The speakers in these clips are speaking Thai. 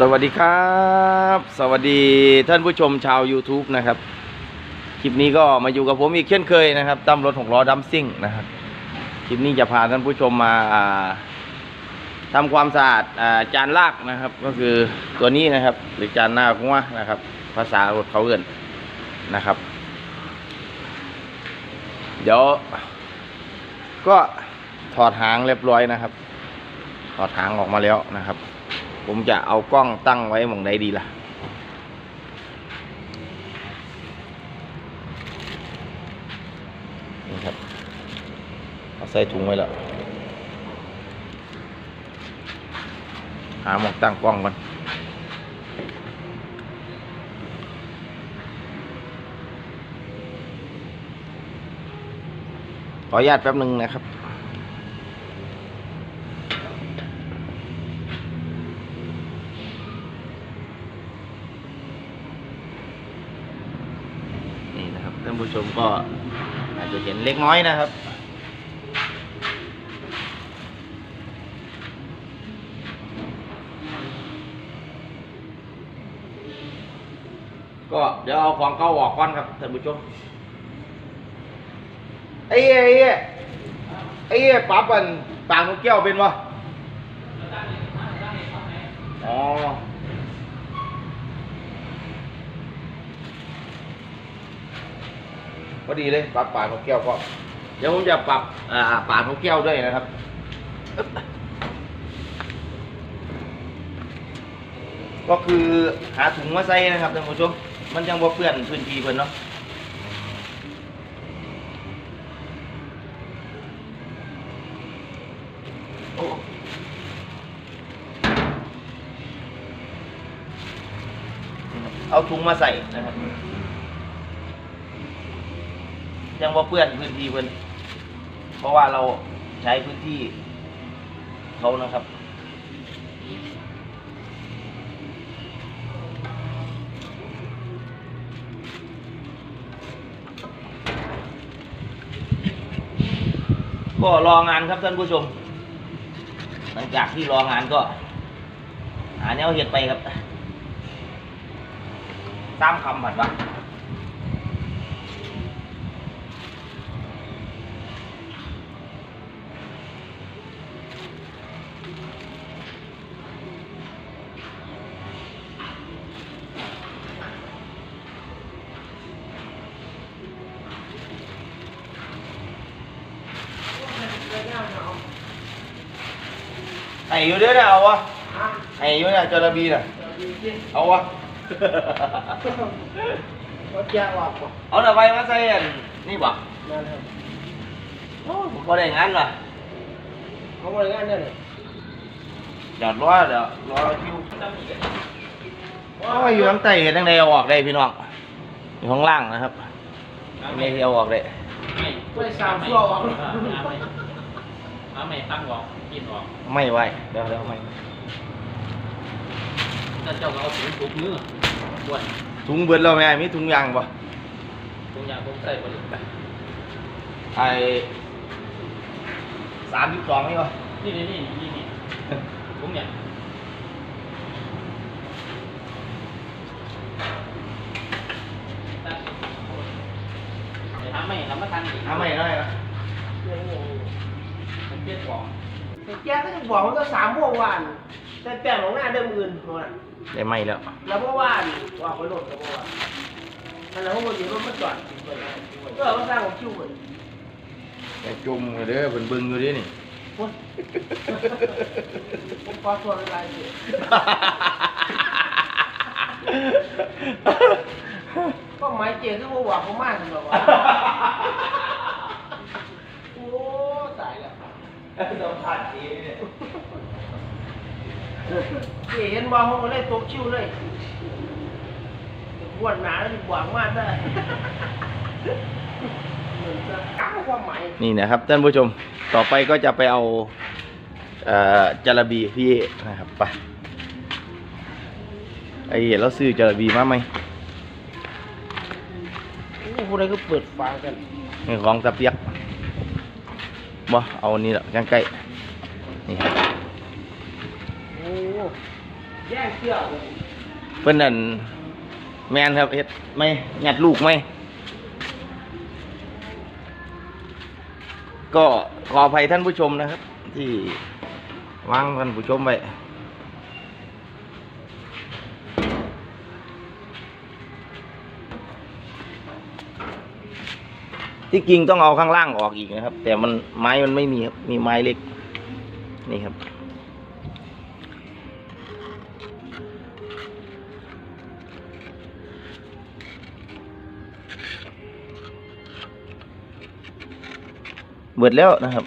สวัสดีครับ สวัสดีท่านผู้ชมชาว YouTube นะครับ คลิปนี้ก็มาอยู่กับผมอีกเช่นเคยนะครับตั้มรถหกล้อดัมซิ่งนะครับ คลิปนี้จะพาท่านผู้ชมมาอ่าทำความสะอาดอาจานลากนะครับ ก็คือตัวนี้นะครับ หรือจานหน้าหัวนะครับ ภาษารถเขาเอื่นนะครับ เดี๋ยว ก็ถอดหางเรียบร้อยนะครับ ถอดหางออกมาแล้วนะครับ ผมจะเอากล้องตั้งไว้มองใดดีล่ะ นี่ครับ เอาใส่ถุงไว้แล้ว หาหมองตั้งกล้องก่อนขออนุญาตแป๊บหนึ่งนะครับ นี่นะครับท่านผู้ชมก็อาจจะเห็นเล็กน้อยนะครับ ก็เดี๋ยวเอาของเก่าออกก่อนครับท่านผู้ชมไอ้เอ้ไอ้เอ้ไอ้ปั๊บอันปากนกแก้วเป็นวะอ๋อ พอดีเลยปรับปากนกแก้วก็ เดี๋ยวผมจะปรับอ่าปากนกแก้วด้วยนะครับก็คือหาถุงมาใส่นะครับท่านผู้ชม มันยังบ่เปื้อนพื้นที่เพิ่นเนาะเอาถุงมาใส่นะครับ ยังว่าเปื้อนพื้นที่เพิ่อนเพราะว่าเราใช้พื้นที่เขานะครับ ก็รองานครับท่านผู้ชม หลังจากที่รองานก็ หาแนวเห็ดไปครับสามคำผัดวะ ไอ้อยู่เด้อเนี่ยเอาวะไอ้อยู่เนี่ยจระบีน่ะเอาวะ ก็แจ้งว่าบอกเอาหน่ะไปมาใส่อันนี่บ่นั่นครับโอ้ผมบ่ได้งานล่ะเขาบริการเนี่ยเลยเดี๋ยวรอเดี๋ยวรอคิวโอ้ยอยู่น้ำไตเห็นจังไดเอาออกได้พี่น้องอยู่ข้างล่างนะครับไม่ที่เอาออกได้ ไม่สามชั่วหรอก เอาไม่ตั้งหรอกกินหรอกไม่ไหวเดี๋ยวเดี๋ยวไม่ถ้าเจ้าก็เอาถุงถุงมือบ้วนถุงเบิดแล้วแม่มีถุงยางบ่ถุงยางถุงใส่บริการไอ้สามสิบสองนี่บ่นี่นี่นี่นี่นี่ถุงเนี่ยทำไม่ทำไม่ทันอีกทำไม่ได้นะมัน เปรี้ยวกว่แจ้งก็จะบอกว่าก็สามโมงวันแต่แป้งของหน้าเดิมอื่นหมดได้ไหมแล้วแล้วเมื่อวานว่าไปโหลดแล้วเมื่อวานนั่นแหละพวกมันอยู่รถมาจอดก็มาสร้างของคิวเลยแต่จุ่มเด้อเพิ่นเบิ่งอยู่ดินี่ผมขอส่วนอะไรสิก็หมายเจคือว่าว่าเขามากสำหรับว่าโอ้ตายแล้ว สัมผัสดีเนี่ยนี่เห็นบอลเขาก็เล่นตกชิวเลยขวดหนาแล้วหวังมากได้เหมือนจะก้าวความหมายนี่นะครับท่านผู้ชมต่อไปก็จะไปเอาเอ่อจระบีพี่นะครับไปไอ้เราซื้อจระบีมาไหมโอ้พวกนี้ก็เปิดฝากันนี่ของตะเปียก บ่เอานี่แหละใกล้ๆนี่ครับโอ้แย่งเสื้อผมเพิ่นนั่นแมนครับเฮ็ดไหม่หยัดลูกไหมก็ขออภัยท่านผู้ชมนะครับ ที่วางท่านผู้ชมไว้ ที่จริงต้องเอาข้างล่างออกอีกนะครับ แต่มันไม้มันไม่มีครับมีไม้เล็กนี่ครับ เบิดแล้วนะครับ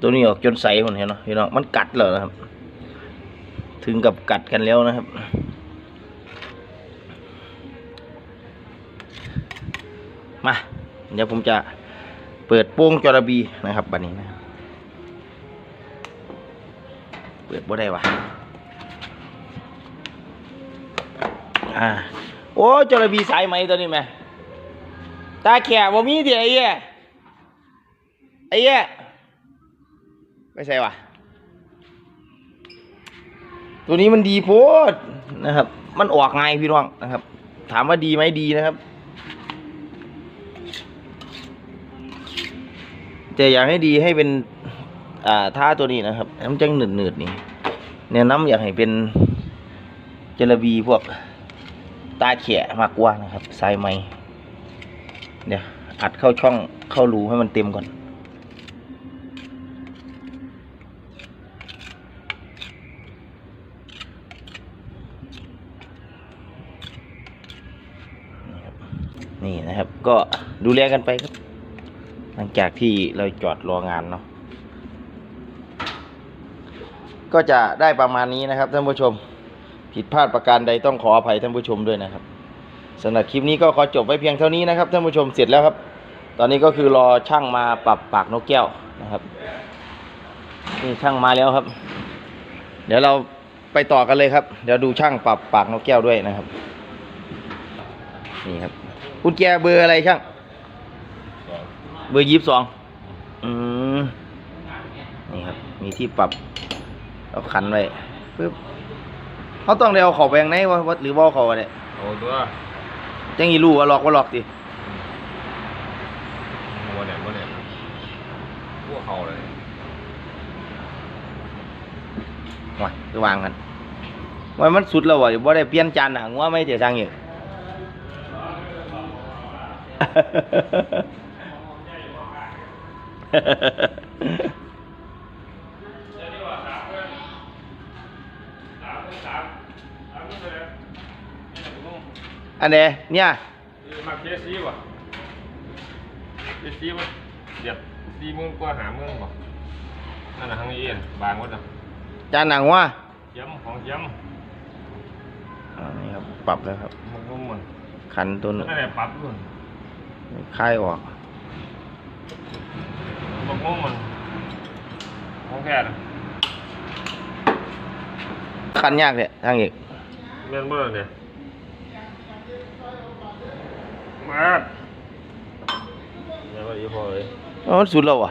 ตัวนี้ออกจนใสหมดเห็นเนาะพี่น้องมันกัดแล้วนะครับ ถึงกับกัดกันแล้วนะครับ เดี๋ยวผมจะเปิดโป้งจระบีนะครับบัดนี้นะเปิดบ่ได้วะอ่าโอ้จระบีสายไหมตัวนี้ไหมตาแขกบ่มีดิไอ้เหี้ยไอ้เหี้ยไม่ใช่วะตัวนี้มันดีโพดนะครับ มันออกไงายพี่น้องนะครับ ถามว่าดีไหมดีนะครับ แต่อยากให้ดีให้เป็น อ่าท่าตัวนี้นะครับให้มันจังหนืดหนืดๆนี่แนะนำอยากให้เป็นเจลาบีพวกตาแขะมากกว่านะครับสายไหมเดี๋ยวอัดเข้าช่องเข้ารูให้มันเต็มก่อนนี่นะครับ ก็ดูแลกันไปครับ ลังจากที่เราจอดรองานเนาะก็จะได้ประมาณนี้นะครับท่านผู้ชม ผิดพลาดประการใดต้องขออภัยท่านผู้ชมด้วยนะครับสำหรับคลิปนี้ก็ขอจบไว้เพียงเท่านี้นะครับท่านผู้ชมเสร็จแล้วครับ ตอนนี้ก็คือรอช่างมาปรับปากนกแก้วนะครับนี่ช่างมาแล้วครับ เดี๋ยวเราไปต่อกันเลยครับ เดี๋ยวดูช่างปรับปากนกแก้วด้วยนะครับ นี่ครับกุญแจเบอร์อะไรช่าง เบอร์ยี่สิบสองอืมนี่ครับ มีที่ปรับเอาขันไว้ปึ๊บเขาต้องเดเอาเของไปยังไงวะวะหรือว่าเอาเขาเนี่ยโอ้ตัวจังอีรู้ว่าหลอกว่าหลอกดิโมเนี่ยโมเนี่ยพวกเขาเลยว้ายไปวางกันว่ามันสุดแล้ววะบ่ได้เปลี่ยนจานหนังว่าไม่เสียสั่งอีก อันเนี้ยเนี่ยมาเคซีป่ะเคซีป่ะเดี๋ยวสี่โมงกว่าหาโมงป่ะนั่นน่ะทางนี้เองบางวัดน่ะจานหนังว่าเย้ำของเย้อ่านี่ครับ ปรับแล้วครับำมันก็มันขันตัวนั่นแหละปรับด้วยคลายออก มันก็มันของแค่น่ะขันยากเนี่ยทางอีกแม่นเบอร์เนี่ยมาเนี่ยว่าอีพอเลยอ๋อมันสุดแล้ววะ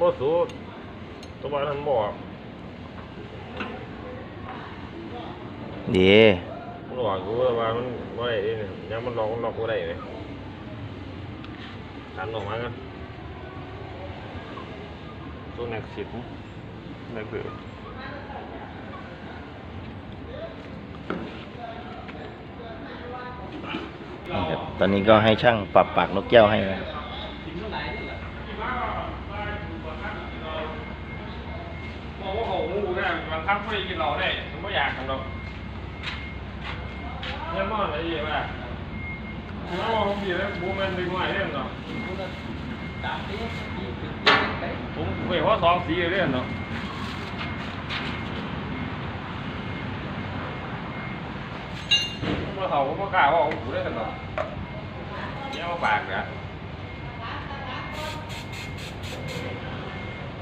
บ่สูดตัวบ้านท่านบอกเดี๋ยวมันบอกกูว่ามันบ่ได้เด้เนี่ยยังมันล็อกมันล็อกบ่ได้เลยดันออกมากัน ตัวแน็กสิบแน็กเดือนี่ครับตอนนี้ก็ให้ช่างปรับปากนกแก้วให้นะครับบอกว่าเขาหูเนี่ยบางครั้งไม่ได้กินเราได้มันไม่อยากกันหรอกเนี่ยมันอะไรอย่างเงี้ยแล้วว่าผมดีแล้วบูมันดึงไว้เล่นเนาะ ผมเว้ยเพราะสองสีเล่นเนาะผมเขาผมกล้าว่าผมได้กันเนาะเนี่ยมาปากเนี่ย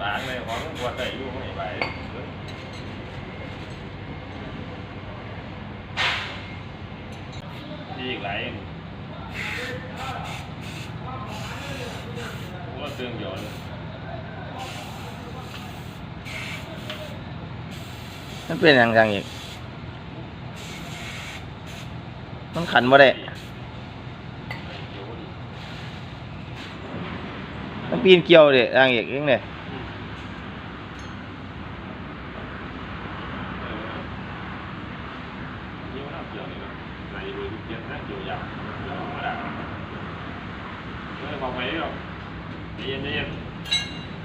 ปากเลยของปวดใจยู่ไม่ไหว ดีอีกหลายอย่างว่าเตือนหยอน มันเป็นอย่างอย่างอีก มันขันบ่ได้ มันปีนเกี่ยวเด็อย่างอีกยังเนี่ยเกี่ยวมาได้ไม่ได้บอกไปหรอกใจเย็นใจเย็น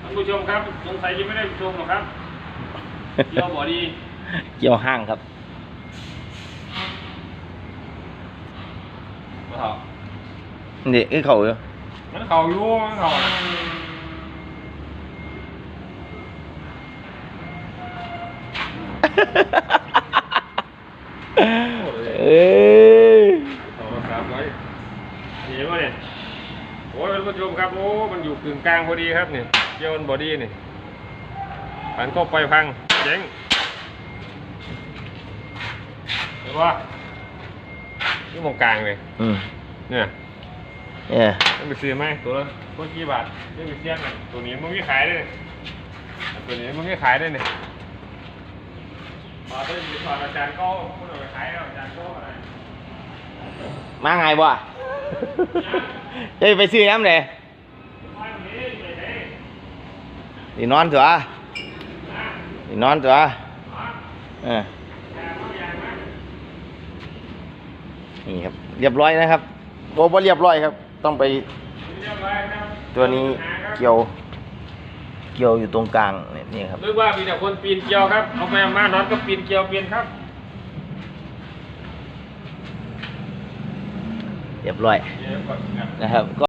ท่านผู้ชมครับ สงสัยยังไม่ได้ชมหรอกครับเกี่ยวบ่ดี เกี่ยวห้างครับบ่เท่านี่คือเขาอยู่มันเข่าอยู่มันเข่าเอ้ยเข่ามาครับไว้เห็นไหมเนี่ยโอ้ยท่านผู้ชมครับโอ้มันอยู่กึ่งกลางพอดีครับเนี่ยเกี่ยวมันบอดี้นี่พันเข้าไปพังเจ๊งเห็นปะนี่มองกลางเลย อืมเนี่ยเนี่ยต้องไปซื้อไหมตัวละตัวกี่บาทเรื่องไปเสี่ยงกันตัวนี้มันไม่ขายได้เลยตัวนี้มันไม่ขายได้เนี่ยมาได้มีสอนอาจารย์ก็พูดเอาไปขายแล้วอาจารย์ก็อะไรมาไงบ่เฮ้ยไปซื้อน้ำเลยไม่มีไม่ได้นี่นอนเถอะนี่นอนเถอะเออ นี่ครับ เรียบร้อยนะครับโอ้บ่เรียบร้อยครับ ต้องไปเรียบร้อยครับตัวนี้เกี่ยว เกี่ยวอยู่ตรงกลางเนี่ยนี่ครับนึกว่ามีแต่คนปีนเกลียวครับเอาไปเอามาน็อตก็ปีนเกลียวเปลี่ยนครับ เรียบร้อยเดี๋ยวก่อนครับนะครับก็